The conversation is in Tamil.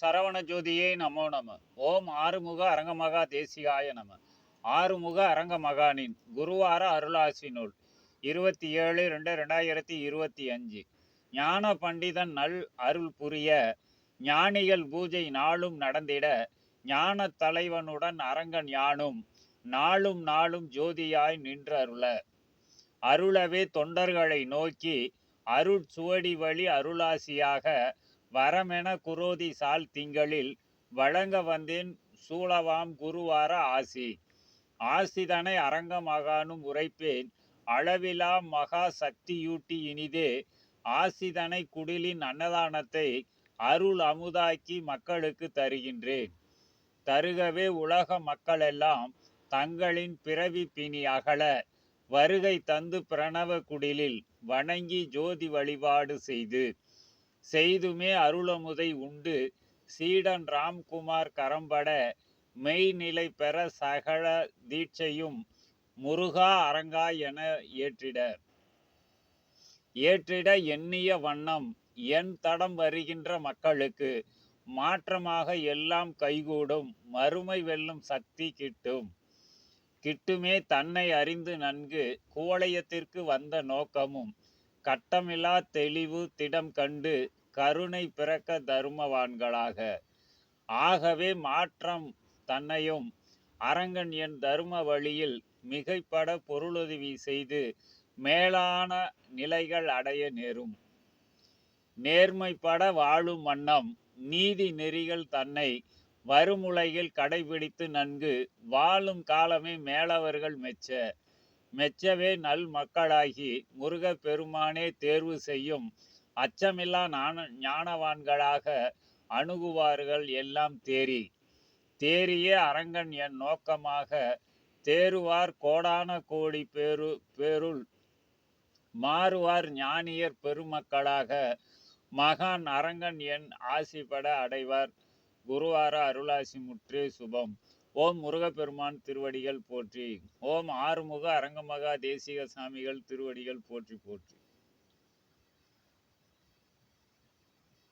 சரவண ஜோதியே நமோ நம. ஓம் ஆறுமுக அரங்கமகா தேசிகாய நம. ஆறுமுக அரங்க மகானின் குருவார அருளாசி நூல் இருபத்தி ஏழு ரெண்டு ரெண்டாயிரத்தி இருபத்தி அஞ்சு. ஞான பண்டிதன் நல் அருள் புரிய ஞானிகள் பூஜை நாளும் நடந்திட ஞான தலைவனுடன் அரங்கன் யானும் நாளும் நாளும் ஜோதியாய் நின்றருள. அருளவே தொண்டர்களை நோக்கி அருள் சுவடி வழி அருளாசியாக வரமென குரோதி சால் திங்களில் வழங்க வந்தேன் சூளவாம் குருவார ஆசி. ஆசிதனை அரங்கமாகானும் உரைப்பேன் அளவிலா மகா சக்தியூட்டி இனிதே ஆசிதனை குடிலின் அன்னதானத்தை அருள் அமுதாக்கி மக்களுக்கு தருகின்றேன். தருகவே உலக மக்களெல்லாம் தங்களின் பிறவி பிணி அகல வருகை தந்து பிரணவ குடிலில் வணங்கி ஜோதி வழிபாடு செய்து. செய்துமே அருளமுதை உண்டு. சீடன் ராம்குமார் கரம்பட மெய்நிலை பெற சகல தீட்சையும் முருகா அரங்கா என ஏற்றிட. ஏற்றிட எண்ணிய வண்ணம் என் தடம் வருகின்ற மக்களுக்கு மாற்றமாக எல்லாம் கைகூடும். மறுமை வெல்லும் சக்தி கிட்டும். கிட்டுமே தன்னை அறிந்து நன்கு கோளையத்திற்கு வந்த நோக்கமும் கட்டமிலா தெளிவு திடம் கண்டு கருணை பிறக்க தருமவான்களாக. ஆகவே மாற்றம் தன்னையும் அரங்கன் என் தரும வழியில் மிகைப்பட பொருளுதவி செய்து மேலான நிலைகள் அடைய நேரும். நேர்மைப்பட வாழும் வண்ணம் நீதி நெறிகள் தன்னை வருமுலையில் கடைபிடித்து நன்கு வாழும் காலமே மேலவர்கள் மெச்ச. மெச்சவே நல் மக்களாகி முருகப் பெருமானே தேர்வு செய்யும் அச்சமில்லா ஞான ஞானவான்களாக அணுகுவார்கள் எல்லாம் தேறி. தேறிய அரங்கன் என் நோக்கமாக தேறுவார் கோடான கோடி பேரு பேருள் மாறுவார் ஞானியர் பெருமக்களாக மகான் அரங்கன் என் ஆசிப்பட அடைவார். குருவார அருளாசி முற்றே சுபம். ஓம் முருகப்பெருமான் திருவடிகள் போற்றி. ஓம் ஆறுமுக அரங்கமகா தேசிக சாமிகள் திருவடிகள் போற்றி போற்றி.